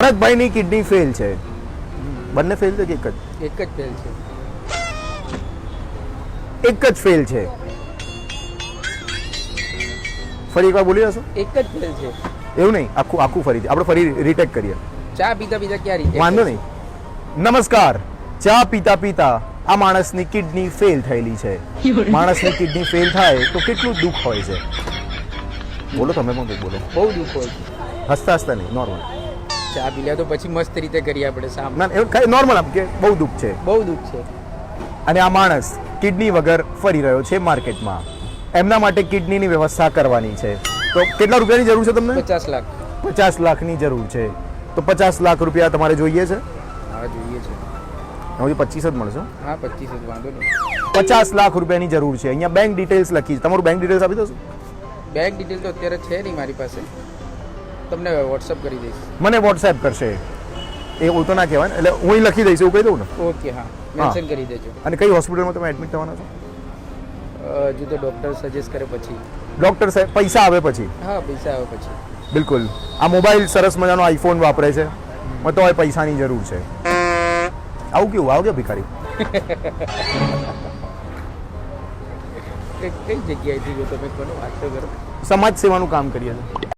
ભરતભાઈની kidney fail છે. બંને fail છે કે એક જ? એક જ ફેલ છે. એક જ ફેલ છે. ફરી એકવાર બોલી જશો એક જ ફેલ છે. એવું નહીં આખું આખું ફરી આપણે ફરી રીટેક કરીએ. ચા પીતા પીતા ક્યાં રીતે વાંધો નહીં. નમસ્કાર. ચા પીતા પીતા આ માણસની કિડની ફેલ થયેલી છે. માણસની કિડની ફેલ થાય તો કેટલું દુઃખ હોય છે. બોલો તમે પણ કંઈક બોલો. બહુ દુઃખ હોય છે. હસતા હસતા નહીં નોર્મલ ચા પી લે તો પછી મસ્ત રીતે કરી આપણે સામ ના એવું કઈ નોર્મલ આમ કે બહુ દુઃખ છે. બહુ દુઃખ છે. અને આ માણસ કિડની વગર ફરી રહ્યો છે માર્કેટમાં. એમના માટે કિડનીની વ્યવસ્થા કરવાની છે. તો કેટલા રૂપિયાની જરૂર છે તમને? પચાસ લાખ. પચાસ લાખની જરૂર છે. તો પચાસ લાખ રૂપિયા તમારે જોઈએ છે? હા જોઈએ છે. એમાંથી પચીસ જ મળશે હા. પચીસ જ વાંધો નહીં. પચાસ લાખ રૂપિયાની જરૂર છે. અહીંયા બેંક ડિટેલ્સ લખી છે. તમારું બેંક ડિટેલ્સ આપી દો બેંક ડિટેલ તો અત્યારે છે નહીં મારી પાસે. તમને વોટ્સઅપ કરી દઈશ. મને વોટ્સએપ કરશે. એ હું તો ના કહેવાય ને. એટલે હું લખી દઈશ એવું કહી દઉં ને? ઓકે હા. મેન્શન કરી દેજો. અને કઈ હોસ્પિટલમાં તમે એડમિટ થવાના છો? હજુ તો ડૉક્ટર સજેસ્ટ કરે પછી. ડૉક્ટર સાહેબ પૈસા આવે પછી? હા પૈસા આવે પછી. બિલકુલ. આ મોબાઈલ સરસ મજાનો આઈફોન વાપરે છે. મને તો પૈસાની જરૂર છે. આવું કેવું? આવું કે ભિખારી? કઈ કઈ જગ્યાએથી ગયો તમે કોનો વાત તો કરો? સમાજ સેવાનું કામ કરીએ. છીએ